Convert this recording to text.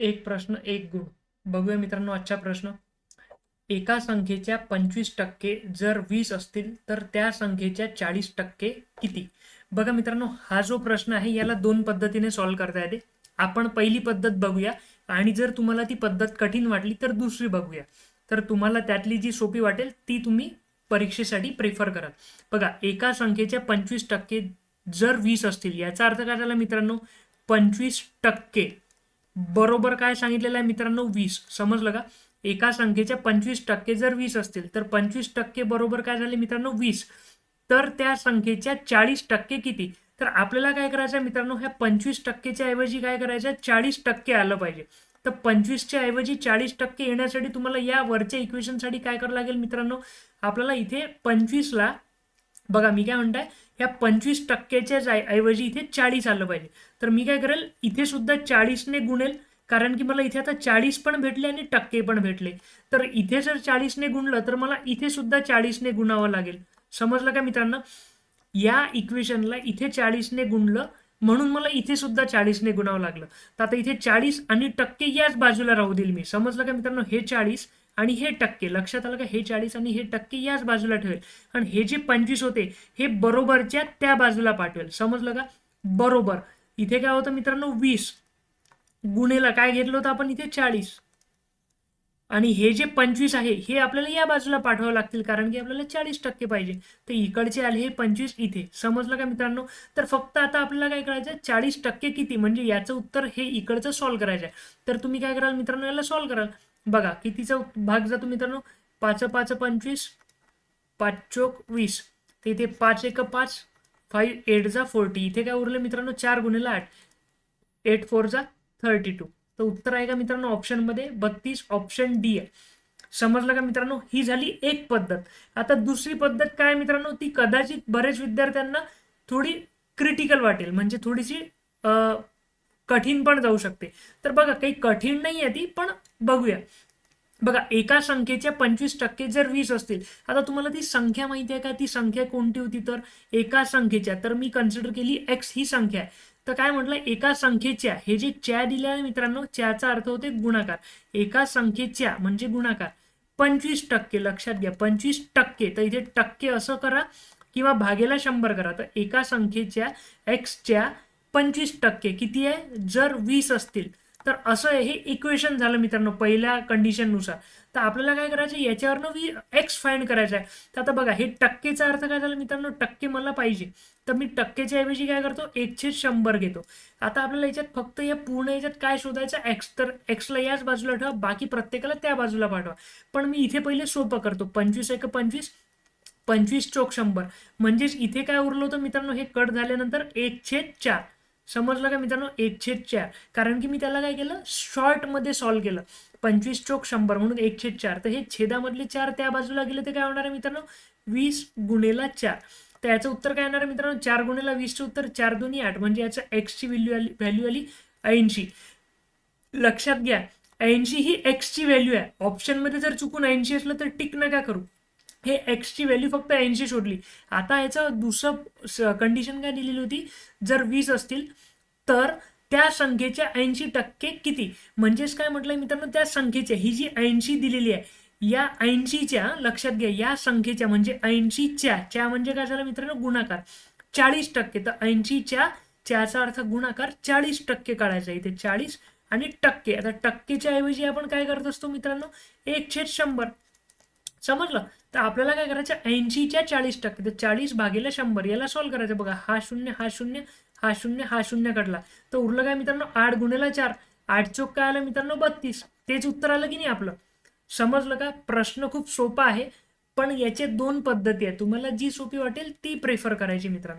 एक प्रश्न एक गुण. बघूया मित्रांनो आजचा प्रश्न. एका संख्येच्या पंचवीस टक्के जर वीस असतील तर त्या संख्येच्या चाळीस टक्के किती? बघा मित्रांनो हा जो प्रश्न आहे याला दोन पद्धतीने सॉल्व्ह करता येते. आपण पहिली पद्धत बघूया आणि जर तुम्हाला ती पद्धत कठीण वाटली तर दुसरी बघूया. तर तुम्हाला त्यातली जी सोपी वाटेल ती तुम्ही परीक्षेसाठी प्रेफर करा. बघा एका संख्येच्या पंचवीस टक्के जर वीस असतील याचा अर्थ काय झाला मित्रांनो? पंचवीस टक्के. बरोबर काय सांगितलेलं आहे मित्रांनो? वीस. समजलं का? एका संख्येच्या पंचवीस टक्के जर वीस असतील तर पंचवीस टक्के बरोबर काय झाले मित्रांनो? वीस. तर त्या संख्येच्या चाळीस टक्के किती? तर आपल्याला काय करायचं आहे मित्रांनो? ह्या पंचवीस टक्केच्या ऐवजी काय करायचं आहे? चाळीस टक्के आलं पाहिजे. तर पंचवीसच्या ऐवजी चाळीस टक्के येण्यासाठी तुम्हाला या वरच्या इक्वेशनसाठी काय करावं लागेल मित्रांनो? आपल्याला इथे पंचवीसला बघा मी काय म्हणताय ह्या पंचवीस टक्केच्याच ऐवजी इथे चाळीस आलं पाहिजे. तर मी काय करेल इथे सुद्धा चाळीसने गुणेल कारण की मला इथे आता चाळीस पण भेटले आणि टक्के पण भेटले. तर इथे जर चाळीसने गुणलं तर मला इथे सुद्धा चाळीसने गुणावं लागेल. समजलं का मित्रांनो? या इक्वेशनला इथे चाळीसने गुणलं म्हणून मला इथे सुद्धा चाळीसने गुणावं लागलं. तर आता इथे चाळीस आणि टक्के याच बाजूला राहू देईल मी. समजलं का मित्रांनो? हे चाळीस आणि हे टक्के लक्षात आलं का? हे चाळीस आणि हे टक्के याच बाजूला ठेवेल. आणि हे जे पंचवीस होते हे बरोबरच्या त्या बाजूला पाठवेल. समजलं का? बरोबर. इथे काय होतं मित्रांनो? वीस. गुणेला काय घेतलं होतं आपण इथे? चाळीस. आणि हे जे पंचवीस आहे हे आपल्याला या बाजूला पाठवावं लागतील कारण की आपल्याला चाळीस टक्के पाहिजे. तर इकडचे आले हे पंचवीस इथे. समजलं का मित्रांनो? तर फक्त आता आपल्याला काय करायचं आहे चाळीस टक्के किती? म्हणजे याचं उत्तर हे इकडचं सॉल्व्ह करायचं आहे तर तुम्ही काय कराल मित्रांनो? याला सॉल्व्ह कराल. बघा कितीचा भाग जातो मित्रांनो? पाच पाच पंचवीस पाच चोक वीस. तर इथे पाच एक पाच फाईव्ह एट जा फोर्टी इथे काय उरलं मित्रांनो? चार गुणेला आठ. एट फोर जा थर्टी टू तर उत्तर आहे का मित्रांनो? ऑप्शनमध्ये बत्तीस ऑप्शन डी आहे. समजलं का मित्रांनो? ही झाली एक पद्धत. आता दुसरी पद्धत काय मित्रांनो? ती कदाचित बरेच विद्यार्थ्यांना थोडी क्रिटिकल वाटेल. म्हणजे थोडीशी कठीण पण जाऊ शकते. तर बघा काही कठीण नाही आहे ती पण बघूया. बघा एका संख्येच्या पंचवीस टक्के जर वीस असतील आता तुम्हाला ती संख्या माहिती आहे का? ती संख्या कोणती होती? तर एका संख्येच्या तर मी कन्सिडर केली एक्स ही संख्या आहे. तर काय म्हटलं? एका संख्येच्या हे जे च्या दिले आहे मित्रांनो च्याचा अर्थ होते गुणाकार. एका संख्येच्या म्हणजे गुणाकार. पंचवीस टक्के लक्षात घ्या पंचवीस टक्के. तर इथे टक्के असं करा किंवा भागेला शंभर करा. तर एका संख्येच्या एक्सच्या पंचवीस टक्के किती आहे? जर वीस असतील तर असं हे इक्वेशन झालं मित्रांनो पहिल्या कंडिशननुसार तर आपल्याला काय करायचं याच्यावरनं वी एक्स फाईंड करायचं आहे. तर आता बघा हे टक्केचा अर्थ काय झाला मित्रांनो टक्के मला पाहिजे. तर मी टक्केच्या ऐवजी काय करतो एकशे शंभर घेतो. आता आपल्याला याच्यात फक्त या पूर्ण याच्यात काय शोधायचं एक्स तर एक्सला याच बाजूला ठेवा बाकी प्रत्येकाला त्या बाजूला पाठवा. पण मी इथे पहिले सोपं करतो पंचवीस एक पंचवीस पंचवीस चोक शंभर. म्हणजेच इथे काय उरलं होतं मित्रांनो हे कट झाल्यानंतर एकशे चार. समजलं का मित्रांनो? एक छेद चार कारण की मी त्याला काय केलं? शॉर्टमध्ये सॉल्व्ह केलं. पंचवीस चोक शंभर म्हणून एक छेद चार. तर हे छेदामधले चार त्या बाजूला गेले तर काय होणार आहे मित्रांनो? वीस गुणेला चार. तर याचं उत्तर काय येणार आहे मित्रांनो? चार गुणेला वीसचं उत्तर चार दोन्ही आठ. म्हणजे याचं एक्सची व्हॅल्यू आली व्हॅल्यू आली ऐंशी. लक्षात घ्या. ऐंशी ही एक्सची व्हॅल्यू आहे. ऑप्शनमध्ये जर चुकून ऐंशी असलं तर टिक नका करू. हे एक्सची व्हॅल्यू फक्त ऐंशी शोधली. आता याचं दुसरं कंडिशन काय दिलेली होती? जर वीस असतील तर त्या संख्येच्या ऐंशी टक्के किती? म्हणजेच काय म्हटलंय मित्रांनो? त्या संख्येच्या ही जी ऐंशी दिलेली आहे या ऐंशीच्या लक्षात घ्या या संख्येच्या म्हणजे ऐंशीच्या च्या म्हणजे काय झालं मित्रांनो? गुणाकार. चाळीस टक्के तर ऐंशीच्या च्याचा अर्थ गुणाकार चाळीस टक्के काढायचा इथे चाळीस आणि टक्के. आता टक्केच्या ऐवजी आपण काय करत असतो मित्रांनो? एक छेद शंभर. समजलं? तर आपल्याला काय करायचं? ऐंशीच्या चाळीस टक्के तर चाळीस भागेला शंभर याला सॉल्व्ह करायचं. बघा हा शून्य हा शून्य हा शून्य हा शून्य कडला तर उरलं काय मित्रांनो? आठ गुणेला चार. आठ चोक काय आलं मित्रांनो? बत्तीस. तेच उत्तर आलं की नाही आपलं? समजलं का? प्रश्न खूप सोपा आहे पण याचे दोन पद्धती आहेत. तुम्हाला जी सोपी वाटेल ती प्रेफर करायची मित्रांनो.